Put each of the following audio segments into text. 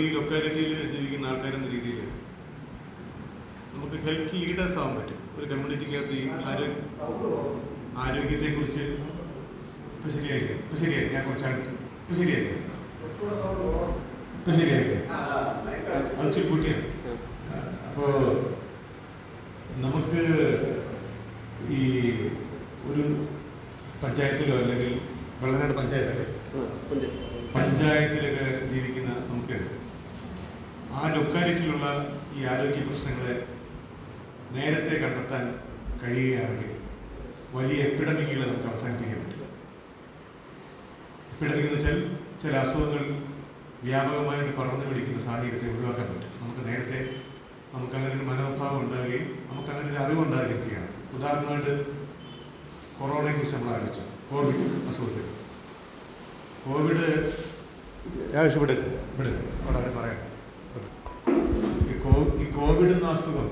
ഈ ലൊക്കാലിറ്റിയിൽ ജീവിക്കുന്ന ആൾക്കാരെന്ന രീതിയിൽ നമുക്ക് ഹെൽത്ത് ലീഡേഴ്സ് ആവാൻ പറ്റും. ഒരു കമ്മ്യൂണിറ്റിക്കകത്ത് ഈ ആരോഗ്യ ആരോഗ്യത്തെക്കുറിച്ച്. ഇപ്പം ശരിയായില്ലേ? ഇപ്പം ശരിയായി ഞാൻ കുറച്ചാണ് ഇപ്പം ശരിയായില്ലേ? ഇപ്പം ശരിയായില്ലേ? അത് ചുരുക്കൂട്ടിയാണ് കൂട്ടിയാണ് അപ്പോൾ നമുക്ക് ഈ ഒരു പഞ്ചായത്തിലോ അല്ലെങ്കിൽ വെള്ളനാട് പഞ്ചായത്തല്ലേ പഞ്ചായത്തിലൊക്കെ ജീവിക്കുന്ന നമുക്ക് ആ ലൊക്കാലിറ്റിയിലുള്ള ഈ ആരോഗ്യ പ്രശ്നങ്ങളെ നേരത്തെ കണ്ടെത്താൻ കഴിയുകയാണെങ്കിൽ വലിയ എപ്പിഡമിക്കുകളെ നമുക്ക് അവസാനിപ്പിക്കാൻ പറ്റും. എപ്പിഡമിക് എന്ന് വെച്ചാൽ ചില അസുഖങ്ങൾ വ്യാപകമായിട്ട് പടർന്നു പിടിക്കുന്ന സാഹചര്യത്തെ ഒഴിവാക്കാൻ പറ്റും. നമുക്ക് നേരത്തെ നമുക്കങ്ങനെ ഒരു മനോഭാവം ഉണ്ടാകുകയും നമുക്കങ്ങനെ ഒരു അറിവുണ്ടാകുകയും ചെയ്യണം. ഉദാഹരണമായിട്ട് കൊറോണയെ കുറിച്ച് നമ്മൾ ആലോചിച്ചു. കോവിഡ് അസുഖത്തെ കോവിഡ് ആവശ്യം ഇവിടെ വളരെ ഇവിടെ കോവിഡ് എന്ന അസുഖം.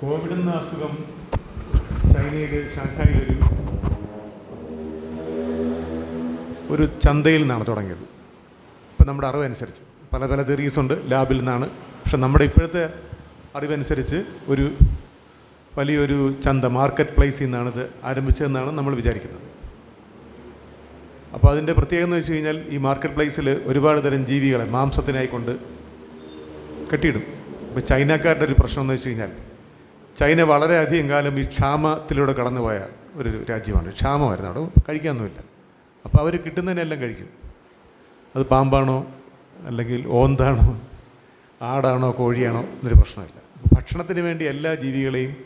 കോവിഡ് എന്ന അസുഖം ചൈനയിൽ ഷാങ്ഹായിലൊരു ഒരു ചന്തയിൽ നിന്നാണ് തുടങ്ങിയത്. ഇപ്പം നമ്മുടെ അറിവനുസരിച്ച് പല പല തെറീസ് ഉണ്ട് ലാബിൽ നിന്നാണ്. പക്ഷെ നമ്മുടെ ഇപ്പോഴത്തെ അറിവനുസരിച്ച് ഒരു വലിയൊരു ചന്ത മാർക്കറ്റ് പ്ലേസിൽ നിന്നാണിത് ആരംഭിച്ചതെന്നാണ് നമ്മൾ വിചാരിക്കുന്നത്. അപ്പോൾ അതിന്റെ പ്രത്യേകത എന്ന് വെച്ച് കഴിഞ്ഞാൽ ഈ മാർക്കറ്റ് പ്ലേസിൽ ഒരുപാട് തരം ജീവികളെ മാംസത്തിനായിക്കൊണ്ട് കെട്ടിയിടും. ഇപ്പോൾ ചൈനക്കാരുടെ ഒരു പ്രശ്നം എന്ന് വെച്ച് കഴിഞ്ഞാൽ ചൈന വളരെയധികം കാലം ഈ ക്ഷാമത്തിലൂടെ കടന്നുപോയ ഒരു രാജ്യമാണ്. ക്ഷാമമായിരുന്നു. അവിടെ കഴിക്കാനൊന്നുമില്ല. അപ്പോൾ അവർ കിട്ടുന്നതിനെല്ലാം കഴിക്കും. അത് പാമ്പാണോ അല്ലെങ്കിൽ ഓന്താണോ ആടാണോ കോഴിയാണോ എന്നൊരു പ്രശ്നമില്ല. ഭക്ഷണത്തിന് വേണ്ടി എല്ലാ ജീവികളെയും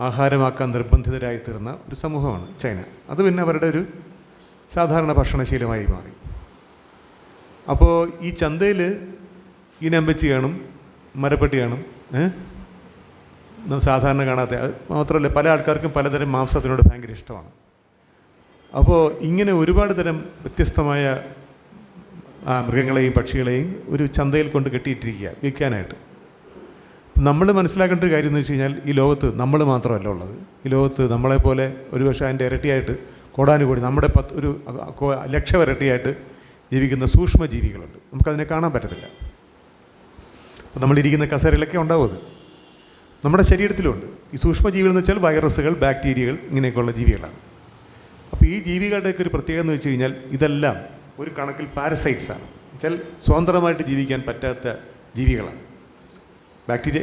ആഹാരമാക്കാൻ നിർബന്ധിതരായി തീർന്ന ഒരു സമൂഹമാണ് ചൈന. അത് പിന്നെ അവരുടെ ഒരു സാധാരണ ഭക്ഷണശീലമായി മാറി. അപ്പോൾ ഈ ചന്തയിൽ ഈ നമ്പച്ചി കാണും മരപ്പെട്ടി കാണും സാധാരണ കാണാത്ത മാത്രമല്ല പല ആൾക്കാർക്കും പലതരം മാംസത്തിനോട് ഭയങ്കര ഇഷ്ടമാണ്. അപ്പോൾ ഇങ്ങനെ ഒരുപാട് തരം വ്യത്യസ്തമായ മൃഗങ്ങളെയും പക്ഷികളെയും ഒരു ചന്തയിൽ കൊണ്ട് കെട്ടിയിട്ടിരിക്കുക വിൽക്കാനായിട്ട്. നമ്മൾ മനസ്സിലാക്കേണ്ട ഒരു കാര്യം എന്ന് വെച്ച് കഴിഞ്ഞാൽ ഈ ലോകത്ത് നമ്മൾ മാത്രമല്ല ഉള്ളത്. ഈ ലോകത്ത് നമ്മളെപ്പോലെ ഒരുപക്ഷെ അതിന്റെ ഇരട്ടിയായിട്ട് കോടാനുകൂടി നമ്മുടെ പത്ത് ഒരു ലക്ഷവരട്ടിയായിട്ട് ജീവിക്കുന്ന സൂക്ഷ്മജീവികളുണ്ട്. നമുക്കതിനെ കാണാൻ പറ്റത്തില്ല. അപ്പോൾ നമ്മളിരിക്കുന്ന കസേരയിലൊക്കെ ഉണ്ടാവും അത്. നമ്മുടെ ശരീരത്തിലുണ്ട്. ഈ സൂക്ഷ്മജീവികൾ എന്ന് വെച്ചാൽ വൈറസുകൾ ബാക്ടീരിയകൾ ഇങ്ങനെയൊക്കെയുള്ള ജീവികളാണ്. അപ്പോൾ ഈ ജീവികളുടെയൊക്കെ ഒരു പ്രത്യേകത എന്ന് വെച്ച് കഴിഞ്ഞാൽ ഇതെല്ലാം ഒരു കണക്കിൽ പാരസൈറ്റ്സ് ആണ്. വെച്ചാൽ സ്വതന്ത്രമായിട്ട് ജീവിക്കാൻ പറ്റാത്ത ജീവികളാണ്. ബാക്ടീരിയ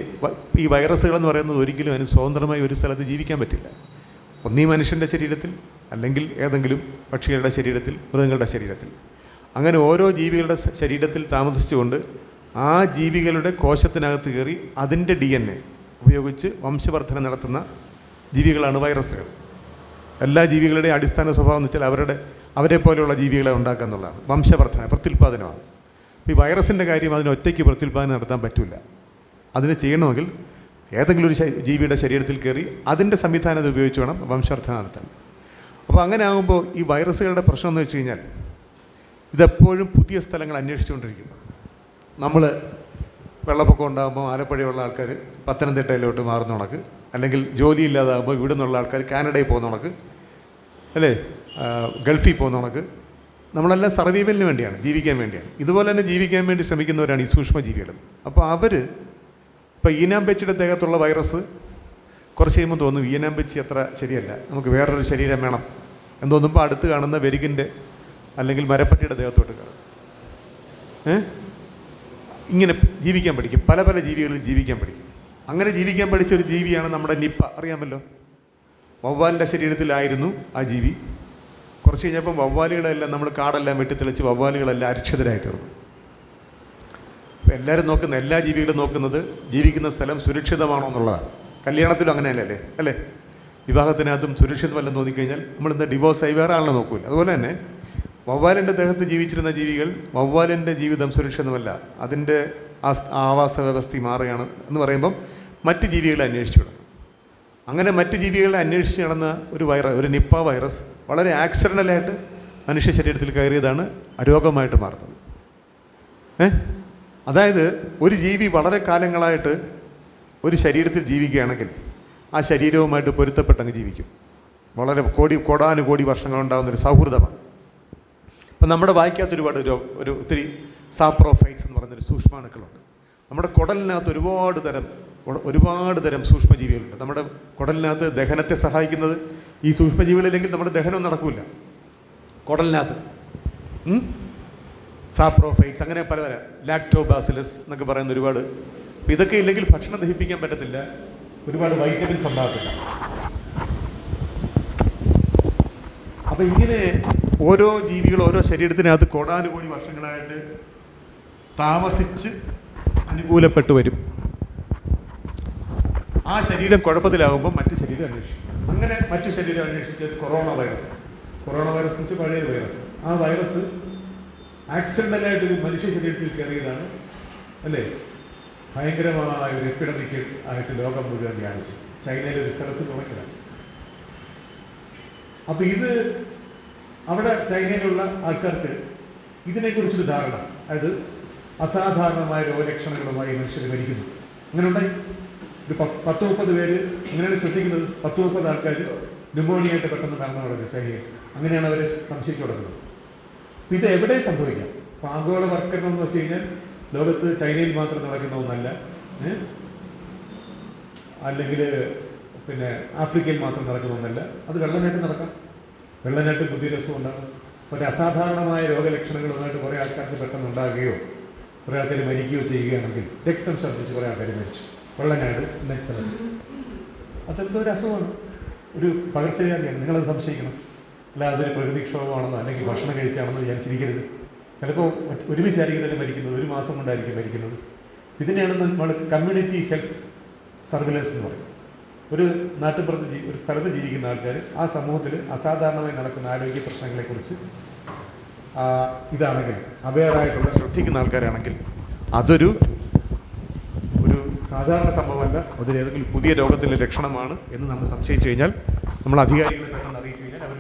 ഈ വൈറസുകളെന്ന് പറയുന്നത് ഒരിക്കലും അതിന് സ്വതന്ത്രമായി ഒരു സ്ഥലത്ത് ജീവിക്കാൻ പറ്റില്ല. ഒന്നീ മനുഷ്യന്റെ ശരീരത്തിൽ അല്ലെങ്കിൽ ഏതെങ്കിലും പക്ഷികളുടെ ശരീരത്തിൽ മൃഗങ്ങളുടെ ശരീരത്തിൽ. അങ്ങനെ ഓരോ ജീവികളുടെ ശരീരത്തിൽ താമസിച്ചുകൊണ്ട് ആ ജീവികളുടെ കോശത്തിനകത്ത് കയറി അതിന്റെ ഡി എൻ എ ഉപയോഗിച്ച് വംശവർദ്ധന നടത്തുന്ന ജീവികളാണ് വൈറസുകൾ. എല്ലാ ജീവികളുടെയും അടിസ്ഥാന സ്വഭാവം എന്ന് വെച്ചാൽ അവരുടെ അവരെ പോലെയുള്ള ജീവികളെ ഉണ്ടാക്കുക എന്നുള്ളതാണ്. വംശവർദ്ധന പ്രത്യുൽപാദനമാണ്. ഈ വൈറസിന്റെ കാര്യം അതിന് ഒറ്റയ്ക്ക് പ്രത്യുൽപാദനം നടത്താൻ പറ്റില്ല. അതിന് ചെയ്യണമെങ്കിൽ ഏതെങ്കിലും ഒരു ജീവിയുടെ ശരീരത്തിൽ കയറി അതിന്റെ സംവിധാനം ഉപയോഗിച്ച് വേണം വംശവർദ്ധന നടത്താൻ. അപ്പോൾ അങ്ങനെ ആകുമ്പോൾ ഈ വൈറസുകളുടെ പ്രശ്നം എന്ന് വെച്ച് കഴിഞ്ഞാൽ ഇതെപ്പോഴും പുതിയ സ്ഥലങ്ങൾ അന്വേഷിച്ചുകൊണ്ടിരിക്കും. നമ്മൾ വെള്ളപ്പൊക്കം ഉണ്ടാകുമ്പോൾ ആലപ്പുഴയുള്ള ആൾക്കാർ പത്തനംതിട്ടയിലോട്ട് മാറുന്ന കണക്ക്. അല്ലെങ്കിൽ ജോലി ഇല്ലാതാകുമ്പോൾ ഇവിടെ നിന്നുള്ള ആൾക്കാർ കാനഡയിൽ പോകുന്ന കണക്ക്. അല്ലേ? ഗൾഫിൽ പോകുന്ന കണക്ക്. നമ്മളെല്ലാം സർവൈവലിന് വേണ്ടിയാണ് ജീവിക്കാൻ വേണ്ടിയാണ്. ഇതുപോലെ തന്നെ ജീവിക്കാൻ വേണ്ടി ശ്രമിക്കുന്നവരാണ് ഈ സൂക്ഷ്മജീവികളും അപ്പോൾ അവർ ഇപ്പോൾ ഈനാമ്പച്ചിയുടെ ദേഹത്തുള്ള വൈറസ് കുറച്ച് കഴിയുമ്പോൾ തോന്നും ഈനാമ്പച്ചി അത്ര ശരിയല്ല. നമുക്ക് വേറൊരു ശരീരം വേണം. എന്ന് തോന്നുമ്പോൾ അടുത്ത് കാണുന്ന വെരുകിന്റെ അല്ലെങ്കിൽ മരപ്പട്ടിയുടെ ദേഹത്തോട്ട് കയറും ഇങ്ങനെ ജീവിക്കാൻ പഠിക്കും. പല പല ജീവികളിൽ ജീവിക്കാൻ പഠിക്കും. അങ്ങനെ ജീവിക്കാൻ പഠിച്ച ഒരു ജീവിയാണ് നമ്മുടെ നിപ്പ. അറിയാമല്ലോ? വവ്വാലിന്റെ ശരീരത്തിലായിരുന്നു ആ ജീവി. കുറച്ച് കഴിഞ്ഞപ്പം വവ്വാലുകളെല്ലാം നമ്മൾ കാടെല്ലാം വെട്ടിത്തെളിച്ച് വവ്വാലുകളെല്ലാം അരക്ഷിതരായി തീർന്നു. അപ്പോൾ എല്ലാവരും നോക്കുന്ന എല്ലാ ജീവികളും നോക്കുന്നത് ജീവിക്കുന്ന സ്ഥലം സുരക്ഷിതമാണോ എന്നുള്ളതാണ്. കല്യാണത്തിലും അങ്ങനെയല്ലേ അല്ലേ? വിവാഹത്തിനകത്തും സുരക്ഷിതമല്ലെന്ന് തോന്നിക്കഴിഞ്ഞാൽ നമ്മൾ എന്താ ഡിവോഴ്സായി വേറെ ആളിനെ നോക്കൂല. അതുപോലെ തന്നെ വവ്വാലിന്റെ ദേഹത്ത് ജീവിച്ചിരുന്ന ജീവികൾ വവ്വാലിന്റെ ജീവിതം സുരക്ഷിതമല്ല. അതിന്റെ ആവാസ വ്യവസ്ഥ മാറുകയാണ് എന്ന് പറയുമ്പം മറ്റ് ജീവികളെ അന്വേഷിച്ചു തുടങ്ങും അങ്ങനെ മറ്റ് ജീവികളെ അന്വേഷിച്ച് നടന്ന ഒരു വൈറസ് ഒരു നിപ്പ വൈറസ് വളരെ ആക്സിഡന്റലായിട്ട് മനുഷ്യ ശരീരത്തിൽ കയറിയതാണ് അരോഗമായിട്ട് മാറുന്നത്. ഏ? അതായത് ഒരു ജീവി വളരെ കാലങ്ങളായിട്ട് ഒരു ശരീരത്തിൽ ജീവിക്കുകയാണെങ്കിൽ ആ ശരീരവുമായിട്ട് പൊരുത്തപ്പെട്ടങ്ങ് ജീവിക്കും. വളരെ കോടി കോടാനുകോടി വർഷങ്ങളുണ്ടാകുന്ന ഒരു സൗഹൃദമാണ്. അപ്പം നമ്മുടെ വായിക്കകത്ത് ഒരുപാട് ഒരു ഒരു ഒത്തിരി സാപ്രോഫൈറ്റ്സ് എന്ന് പറയുന്നൊരു സൂക്ഷ്മാണുക്കളുണ്ട്. നമ്മുടെ കുടലിനകത്ത് ഒരുപാട് തരം ഒരുപാട് തരം സൂക്ഷ്മജീവികളുണ്ട്. നമ്മുടെ കുടലിനകത്ത് ദഹനത്തെ സഹായിക്കുന്നത് ഈ സൂക്ഷ്മജീവികളില്ലെങ്കിൽ നമ്മുടെ ദഹനം നടക്കില്ല കുടലിനകത്ത്. സാപ്രോഫൈറ്റ്സ് അങ്ങനെ പല പല ലാക്ടോബാസിലസ് എന്നൊക്കെ പറയുന്ന ഒരുപാട്. ഇതൊക്കെ ഇല്ലെങ്കിൽ ഭക്ഷണം ദഹിപ്പിക്കാൻ പറ്റത്തില്ല. ഒരുപാട് വൈറ്റമിൻസ് ഉണ്ടാകത്തില്ല. അപ്പം ഇങ്ങനെ ഓരോ ജീവികൾ ഓരോ ശരീരത്തിനകത്ത് കോടാനുകോടി വർഷങ്ങളായിട്ട് താമസിച്ച് അനുകൂലപ്പെട്ട് വരും. ആ ശരീരം കുഴപ്പത്തിലാകുമ്പോൾ മറ്റ് ശരീരം അന്വേഷിക്കും. അങ്ങനെ മറ്റ് ശരീരം അന്വേഷിച്ചത് കൊറോണ വൈറസ് കൊറോണ വൈറസ് എന്ന് വെച്ചാൽ പഴയ വൈറസ് ആ വൈറസ് ആക്സിഡന്റലായിട്ട് ഒരു മനുഷ്യ ശരീരത്തിൽ കയറിയതാണ്. അല്ലേ? ഭയങ്കരമായ ഒരു എപ്പിഡമിക് ആയിട്ട് ലോകം മുഴുവൻ വ്യാപിച്ചു. ചൈനയിലെ ഒരു സ്ഥലത്ത് തുടങ്ങിയതാണ് അപ്പോൾ ഇത് അവിടെ ചൈനയിലുള്ള ആൾക്കാർക്ക് ഇതിനെക്കുറിച്ചൊരു ധാരണ അതായത് അസാധാരണമായ രോഗലക്ഷണങ്ങളുമായി മനുഷ്യർ മരിക്കുന്നു. അങ്ങനെ ഉണ്ടായി ഒരു പത്ത് മുപ്പത് പേര് ഇങ്ങനെയാണ് ശ്രദ്ധിക്കുന്നത്? പത്ത് മുപ്പത് ആൾക്കാർ ന്യൂമോണിയായിട്ട് പെട്ടെന്ന് മരണം തുടങ്ങി ചൈനയിൽ. അങ്ങനെയാണ് അവരെ സംശയിച്ചു തുടങ്ങുന്നത്. ഇത് എവിടെ സംഭവിക്കാം? പാങ്കോള ആഗോളവൽക്കരണം എന്ന് വെച്ച് കഴിഞ്ഞാൽ ലോകത്ത് ചൈനയിൽ മാത്രം നടക്കുന്ന ഒന്നല്ല അല്ലെങ്കിൽ പിന്നെ ആഫ്രിക്കയിൽ മാത്രം നടക്കുന്ന ഒന്നല്ല അത് വെള്ളനായിട്ട് നടക്കാം. വെള്ളനായിട്ട് ബുദ്ധിരസം ഉണ്ടാകും. ഒരു അസാധാരണമായ രോഗലക്ഷണങ്ങളുമായിട്ട് കുറേ ആൾക്കാർക്ക് പെട്ടെന്ന് ഉണ്ടാകുകയോ കുറേ ആൾക്കാർ മരിക്കുകയോ ചെയ്യുകയാണെങ്കിൽ രക്തം ഛർദ്ദിച്ച് കുറേ ആൾക്കാർ മരിച്ചു. വെള്ളനാട് എന്ന അതെന്തോ ഒരു അസുഖമാണ് ഒരു പകർച്ചവ്യാധിയാണ്. നിങ്ങളത് സംശയിക്കണം. അല്ല അതൊരു പ്രകൃതിക്ഷോഭമാണെന്നോ അല്ലെങ്കിൽ ഭക്ഷണം കഴിച്ചാണെന്നോ വിചാരിച്ചിരിക്കരുത്. ചിലപ്പോൾ തന്നെ മരിക്കുന്നത് ഒരു മാസം കൊണ്ടായിരിക്കും മരിക്കുന്നത്. ഇതിനെയാണ് നമ്മൾ കമ്മ്യൂണിറ്റി ഹെൽത്ത് സർവിലൻസ് എന്ന് പറയും. ഒരു നാട്ടിൻപുറത്ത് ജീ ഒരു സ്ഥലത്ത് ജീവിക്കുന്ന ആൾക്കാർ ആ സമൂഹത്തിൽ അസാധാരണമായി നടക്കുന്ന ആരോഗ്യ പ്രശ്നങ്ങളെക്കുറിച്ച് ഇതാണെങ്കിൽ അവയറായിട്ടുള്ള ശ്രദ്ധിക്കുന്ന ആൾക്കാരാണെങ്കിൽ അതൊരു ഒരു സാധാരണ സംഭവമല്ല. അതൊരു ഏതെങ്കിലും പുതിയ രോഗത്തിന്റെ ലക്ഷണമാണ് എന്ന് നമ്മൾ സംശയിച്ചു കഴിഞ്ഞാൽ നമ്മൾ അധികാരികളെ പെട്ടെന്ന് അറിയിച്ചു കഴിഞ്ഞാൽ അവർ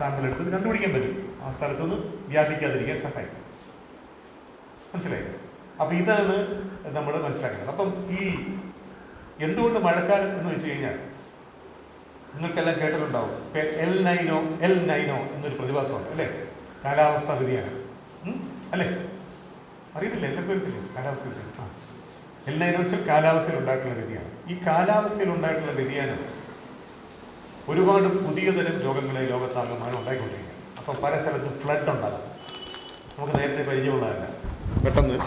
സാമ്പിൾ എടുത്ത് കണ്ടുപിടിക്കാൻ പറ്റും. ആ സ്ഥലത്തൊന്നും വ്യാപിക്കാതിരിക്കാൻ സഹായിക്കും. മനസ്സിലായില്ലേ അപ്പം ഇതാണ് നമ്മൾ മനസ്സിലാക്കേണ്ടത്. അപ്പം ഈ എന്തുകൊണ്ട് മഴക്കാലം എന്ന് വെച്ച് കഴിഞ്ഞാൽ നിങ്ങൾക്കെല്ലാം കേട്ടിട്ടുണ്ടാവും. എൽ നൈനോ എൽ നൈനോ എന്നൊരു പ്രതിഭാസമുണ്ട് അല്ലേ? കാലാവസ്ഥാ വ്യതിയാനം. അല്ലേ? അറിയത്തില്ല? എല്ലാവർക്കും അറിയത്തില്ലേ കാലാവസ്ഥ വ്യതിയാനം. ആ. എൽ നൈനോ വെച്ചാൽ കാലാവസ്ഥയിൽ ഉണ്ടായിട്ടുള്ള വ്യതിയാനം. ഈ കാലാവസ്ഥയിൽ ഉണ്ടായിട്ടുള്ള വ്യതിയാനം ഒരുപാട് പുതിയ തരം രോഗങ്ങളെ ലോകത്താകമാനം ഉണ്ടായിക്കൊണ്ടിരിക്കുക അപ്പം പല സ്ഥലത്തും ഫ്ലഡ് ഉണ്ടാകും. നമുക്ക് നേരത്തെ പരിചയമുള്ളതല്ല. പെട്ടെന്ന്.